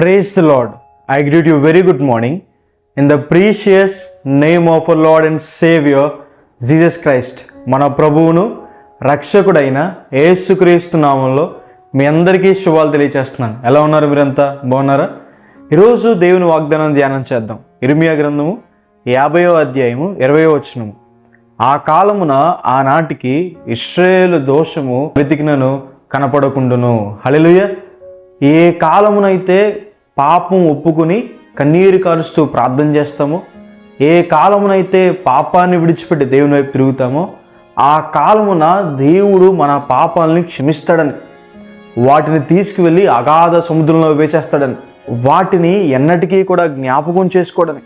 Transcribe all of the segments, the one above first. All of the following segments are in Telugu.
Praise the Lord. I greet you. Very good morning. In the precious name of our Lord and Savior Jesus Christ మన ప్రభువును రక్షకుడైన యేసుక్రీస్తు నామంలో మీ అందరికీ శుభాలు తెలియచేస్తున్నాను. ఎలా ఉన్నారు మీరంతా? బాగున్నారా? ఈరోజు దేవుని వాగ్దానం ధ్యానం చేద్దాం. ఇర్మియా గ్రంథము యాభయో అధ్యాయము ఇరవయో వచనము. ఆ కాలమున ఆనాటికి ఇస్రాయేలు దోషము వెతికినను కనపడకుండును. హళలుయ ఏ కాలమునైతే పాపం ఒప్పుకుని కన్నీరు కారుస్తూ ప్రార్థన చేస్తామో. ఏ కాలమునైతే పాపాన్ని విడిచిపెట్టి దేవుని వైపు తిరుగుతామో ఆ కాలమున దేవుడు మన పాపాలని క్షమిస్తాడని వాటిని తీసుకువెళ్ళి అగాధ సముద్రంలో వేసేస్తాడని వాటిని ఎన్నటికీ కూడా జ్ఞాపకం చేసుకోవడని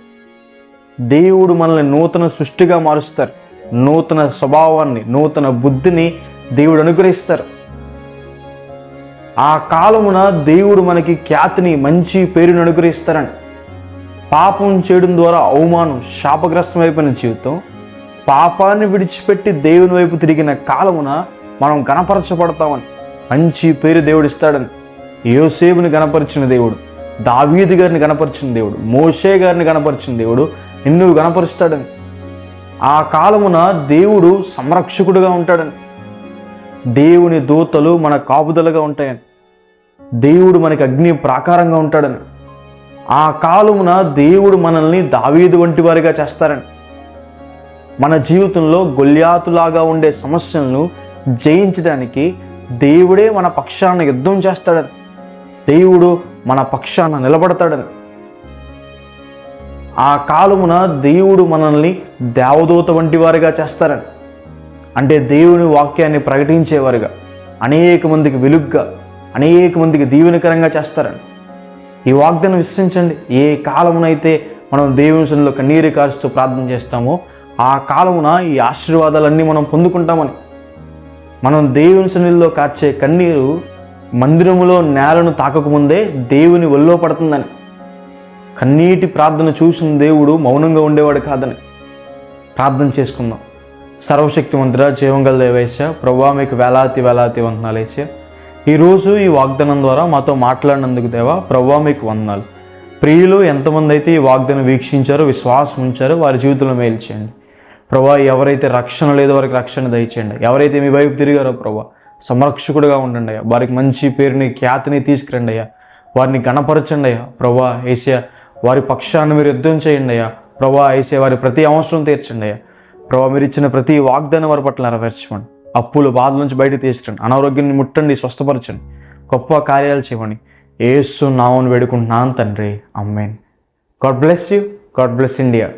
దేవుడు మనల్ని నూతన సృష్టిగా మారుస్తారు. నూతన స్వభావాన్ని నూతన బుద్ధిని దేవుడు అనుగ్రహిస్తారు. ఆ కాలమున దేవుడు మనకి ఖ్యాతిని మంచి పేరును అనుగ్రహిస్తారని. పాపం చేయడం ద్వారా అవమానం శాపగ్రస్తం అయిపోయిన జీవితం. పాపాన్ని విడిచిపెట్టి దేవుని వైపు తిరిగిన కాలమున మనం గణపరచబడతామని మంచి పేరు దేవుడు ఇస్తాడని. యోసేపుని గణపరిచిన దేవుడు దావీదు గారిని గణపరిచిన దేవుడు మోషే గారిని గణపరిచిన దేవుడు నిన్ను గణపరుస్తాడని. ఆ కాలమున దేవుడు సంరక్షకుడుగా ఉంటాడని. దేవుని దూతలు మన కాపుదలుగా ఉంటాయని. దేవుడు మనకి అగ్ని ప్రాకారంగా ఉంటాడని. ఆ కాలమున దేవుడు మనల్ని దావీదు వంటి వారిగా చేస్తారని. మన జీవితంలో గొల్యాతులాగా ఉండే సమస్యలను జయించడానికి దేవుడే మన పక్షాన యుద్ధం చేస్తాడని. దేవుడు మన పక్షాన నిలబడతాడని. ఆ కాలమున దేవుడు మనల్ని దేవదూత వంటి వారిగా చేస్తారని. అంటే దేవుని వాక్యాన్ని ప్రకటించేవారుగా. అనేక మందికి వెలుగ్గా అనేక మందికి దీవెనకరంగా చేస్తారని. ఈ వాగ్దానం విశ్వసించండి. ఏ కాలమునైతే మనం దేవుని సన్నిలో కన్నీరు కారుస్తూ ప్రార్థన చేస్తామో ఆ కాలమున ఈ ఆశీర్వాదాలన్నీ మనం పొందుకుంటామని. మనం దేవుని సన్నిధిలో కార్చే కన్నీరు మందిరములో నేలను తాకకముందే దేవుని ఒల్లో పడుతుందని. కన్నీటి ప్రార్థన చూసిన దేవుడు మౌనంగా ఉండేవాడు కాదని ప్రార్థన చేసుకుందాం. సర్వశక్తివంతుడ జీవంగల దేవేశ ప్రభా మీకు వేలాతి వేలాతి వందనాలేస ఈరోజు ఈ వాగ్దానం ద్వారా మాతో మాట్లాడినందుకు దేవా ప్రభా మీకు వందనాలు. ప్రియులు ఎంతమంది అయితే ఈ వాగ్దానం వీక్షించారో విశ్వాసం ఉంచారో వారి జీవితంలో మేలు చేయండి. ప్రభా ఎవరైతే రక్షణ లేదో వారికి రక్షణ దయచేయండి. ఎవరైతే మీ వైపు తిరిగారో ప్రభా సంరక్షకుడుగా ఉండండి అయ్యా. వారికి మంచి పేరుని ఖ్యాతిని తీసుకురండి అయ్యా. వారిని గణపరచండి అయ్యా. ప్రభా ఏసియా వారి పక్షాన్ని మీరు యుద్ధం చేయండి అయ్యా. ప్రభా ఏసే వారి ప్రతి అవసరం తీర్చండి అయ్యా. ప్రభా మీరు ఇచ్చిన ప్రతి వాగ్దానం వారి పట్ల నెరవేర్చమని. అప్పులు బాధల నుంచి బయటకు తీసుకురండి అనారోగ్యాన్ని ముట్టండి స్వస్థపరచండి. గొప్ప కార్యాలు చేయమని ఏసు నామని వేడుకుంటున్నాను తండ్రి. Amen God bless you. God bless India.